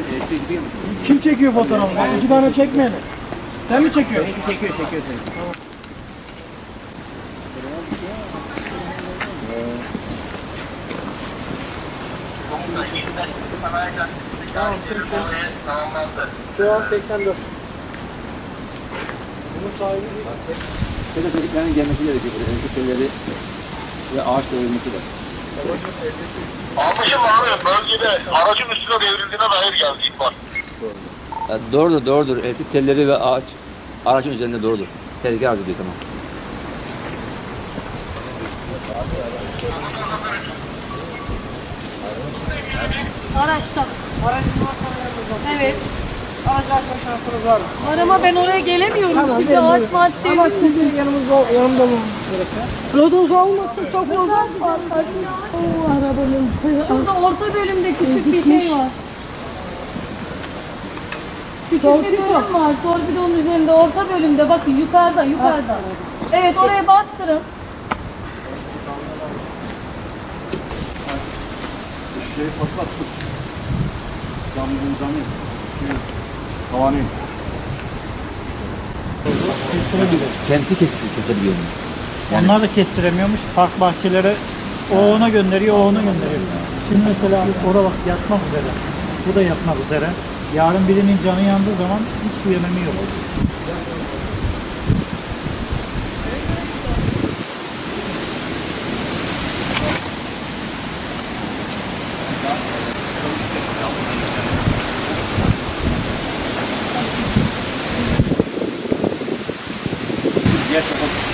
E, şey, Kim çekiyor fotoğrafı? Ben iki tane çekmeyeni. Sen mi çekiyorsun? Benimki çekiyor, çekiyor seni. Tamam. Tamam, çekiyor. Sual 84. Bunun sahibi değil. Şöyle dediklerinin gelmesi gerekiyor. Önceki ve ağaç dövülmesi de. Almışım abi bölgede aracın üstüne devrildiğine dair geldi ihbar. Ya doğrudur, doğrudur. Elektrik telleri ve ağaç aracın üzerinde doğrudur. Tehlike arz ediyor tamam. Araçta. Evet. Açma şansınız var mı? Arama ben oraya gelemiyorum şimdi benim ağaç maç Ama devrilmesin. sizin yanımızda, yanımda bulunmanız gerekiyor. Lodos olmasın çok var. Oo arabanın. Şurada orta bölümde küçük bir şey var. Küçük bir bölüm var. Torpidonun üzerinde orta bölümde bakın yukarıda yukarıda. Evet oraya bastırın. şey patlattı. Camı camı. Havanı. Kendisi kesti, kesebiliyor mu? Yani- Onlar da kestiremiyormuş. Park bahçeleri o ona gönderiyor, o ona gönderiyor. Şimdi mesela orada bak yatmak üzere. Bu da yatmak üzere. Yarın birinin canı yandığı zaman hiçbir önemi yok. technical